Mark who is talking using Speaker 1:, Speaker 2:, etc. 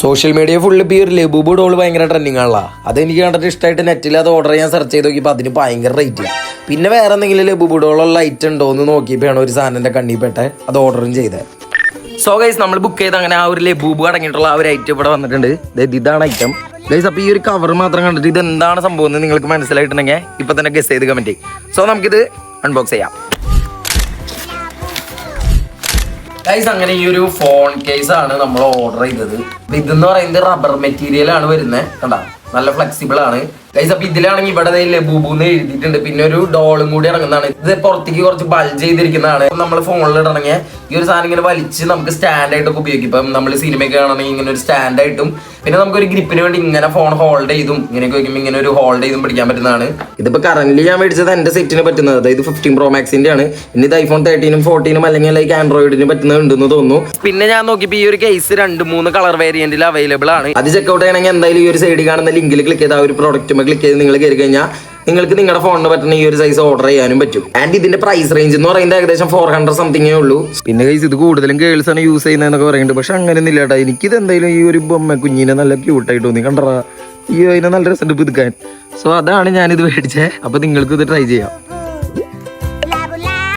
Speaker 1: Social media full ഒരു ലബൂബ് doll ഭയങ്കര trending ആണല്ലോ. അത് എനിക്ക് കണ്ടിട്ട് ഇഷ്ടമായിട്ട് നെറ്റിൽ അത് ഓർഡർ ചെയ്യാൻ സെർച്ച് ചെയ്ത് നോക്കിയപ്പോൾ അതിന് ഭയങ്കര റേറ്റ് പിന്നെ വേറെ എന്തെങ്കിലും ലബൂബ് ഡോളുള്ള ഐറ്റം ഉണ്ടോ എന്ന് നോക്കിയപ്പോഴാണ് ഒരു സാധനത്തിന്റെ കണ്ണിൽ അത് ഓർഡറും ചെയ്തത് സോ ഗൈസ് നമ്മൾ ബുക്ക് ചെയ്ത് അങ്ങനെ ആ ഒരു ലബൂബ് അടങ്ങിയിട്ടുള്ള ആ ഒരു ഐറ്റം ഇവിടെ വന്നിട്ടുണ്ട്. ഇതാണ് ഐറ്റം ഗൈസ് അപ്പോൾ ഈ ഒരു കവർ മാത്രം കണ്ടിട്ട് ഇത് എന്താണ് സംഭവം എന്ന് നിങ്ങൾക്ക് മനസ്സിലായിട്ടുണ്ടെങ്കിൽ ഇപ്പം തന്നെ ഗസ് ചെയ്ത് കമന്റ് സോ നമുക്കിത് അൺബോക്സ് ചെയ്യാം. ഗൈസ് അങ്ങനെ ഈ ഒരു ഫോൺ കേസ് ആണ് നമ്മൾ ഓർഡർ ചെയ്തത്. ഇതെന്ന് പറയുന്നത് റബ്ബർ മെറ്റീരിയൽ ആണ് വരുന്നത് കണ്ടാ? നല്ല ഫ്ലെക്സിബിൾ ആണ്. ഗൈസ് അപ്പൊ ഇതിലാണെങ്കിൽ ഇവിടെ ലബൂബു എന്ന് എഴുതിയിട്ടുണ്ട്. പിന്നെ ഒരു ഡോളും കൂടി ഇറങ്ങുന്നതാണ്. ഇത് പുറത്തേക്ക് കുറച്ച് ബൾജ് ചെയ്തിരിക്കുന്നതാണ്. നമ്മൾ ഫോണിൽ ഇടണമെങ്കിൽ ഈ ഒരു സാധനം ഇങ്ങനെ വലിച്ച് നമുക്ക് സ്റ്റാൻഡ് ആയിട്ടൊക്കെ ഉപയോഗിക്കും. ഇപ്പം നമ്മൾ സിനിമയൊക്കെ കാണണമെങ്കിൽ ഇങ്ങനെ ഒരു സ്റ്റാൻഡ് ആയിട്ടും പിന്നെ നമുക്ക് ഒരു ഗ്രിപ്പിന് വേണ്ടി ഇങ്ങനെ ഫോൺ ഹോൾഡ് ചെയ്തും ഇങ്ങനെയൊക്കെ വയ്ക്കുമ്പോൾ ഇങ്ങനെ ഒരു ഹോൾഡ് ചെയ്തും പിടിക്കാൻ പറ്റുന്നതാണ്. ഇതിപ്പോ കറന്റ് ഞാൻ മേടിച്ചത് എന്റെ സെറ്റിന് പറ്റുന്നത്. അതായത് ഫിഫ്റ്റീൻ പ്രോ മാക്സിന്റെ ആണ്. ഇനി ഇത് ഐഫോൺ തേർട്ടീനും ഫോർട്ടീനും അല്ലെങ്കിൽ ലൈക്ക് ആൻഡ്രോയിഡിനും പറ്റുന്നുണ്ടെന്ന് തോന്നുന്നു. പിന്നെ ഞാൻ നോക്കിയപ്പോൾ ഈ ഒരു കേസ് രണ്ട് മൂന്ന് കളർ വേരിയന്റിൽ അവൈലബിൾ ആണ്. അത് ചെക്കൗട്ട് ചെയ്യണമെങ്കിൽ എന്തായാലും ഈ ഒരു സൈഡിൽ കാണുന്ന ലിങ്കിൽ ക്ലിക്ക് ചെയ്ത് ആ ഒരു പ്രോഡക്റ്റ് ക്ലിക്ക് ചെയ്ത് നിങ്ങൾ കയറി കഴിഞ്ഞാൽ നിങ്ങൾക്ക് നിങ്ങളുടെ ഫോണിന് പറ്റുന്ന ഈ ഒരു സൈസ് ഓർഡർ ചെയ്യാനും പറ്റും. ആൻഡ് ഇതിന്റെ പ്രൈസ് റേഞ്ച് എന്ന് പറയുന്നത് ഏകദേശം ഫോർ ഹൺഡ്രഡ് സംതിങ്ങേ ഉള്ളൂ. പിന്നെ കൈസ് ഇത് കൂടുതലും ഗേൾസ് ആണ് യൂസ് ചെയ്യുന്നതെന്നൊക്കെ പറയുന്നുണ്ട്. പക്ഷെ ഇല്ല കേട്ടോ എനിക്കിത് എന്തായാലും ഈ ഒരു ബൊമ്മ കുഞ്ഞിനെ നല്ല ക്യൂട്ടായിട്ട് തോന്നി. കണ്ടറാ ഈ അതിനെ നല്ല രസമുണ്ട് പുതുക്കാൻ. സോ അതാണ് ഞാനിത് മേടിച്ചത് അപ്പൊ നിങ്ങൾക്ക് ഇത് ട്രൈ ചെയ്യാം.